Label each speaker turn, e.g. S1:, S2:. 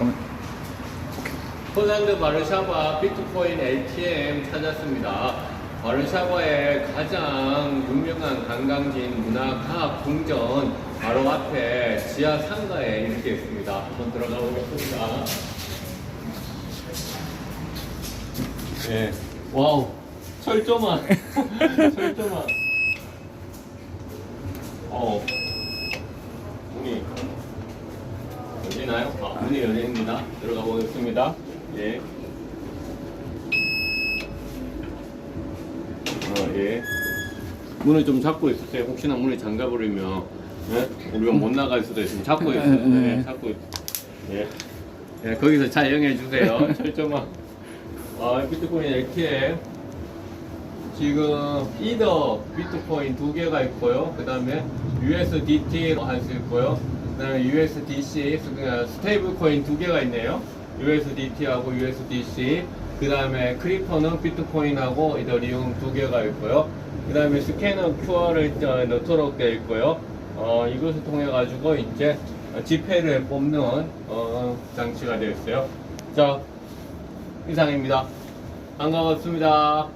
S1: 잠깐만.
S2: 폴란드 바르샤바 비트코인 ATM 찾았습니다. 바르샤바의 가장 유명한 관광지인 문화과학 궁전 바로 앞에 지하 상가에 이렇게 있습니다. 한번 들어가 보겠습니다. 예. 와우. 철조망. 철조망. 어. 문이 열리나요? 아, 문이 열립니다. 들어가 보겠습니다. 예. 어, 예. 문을 좀 잡고 있으세요. 혹시나 문이 잠가버리면, 예? 우리가 못 나갈 수도 있으니 잡고 있어요.
S1: 예, 예.
S2: 예, 잡고 있 예. 예, 거기서 촬영해 주세요. 철조망. 아, 비트코인 이렇게 지금 이더 비트코인 두 개가 있고요. 그 다음에 USDT로 할수 있고요. 그 다음에 USDC, 스테이블 코인 두 개가 있네요. USDT하고 USDC. 그 다음에 크리퍼는 비트코인하고 이더리움 두 개가 있고요. 그 다음에 스캐너 QR을 넣도록 되어 있고요. 어, 이것을 통해 가지고 이제 지폐를 뽑는 어, 장치가 되어 있어요. 자, 이상입니다. 반가웠습니다.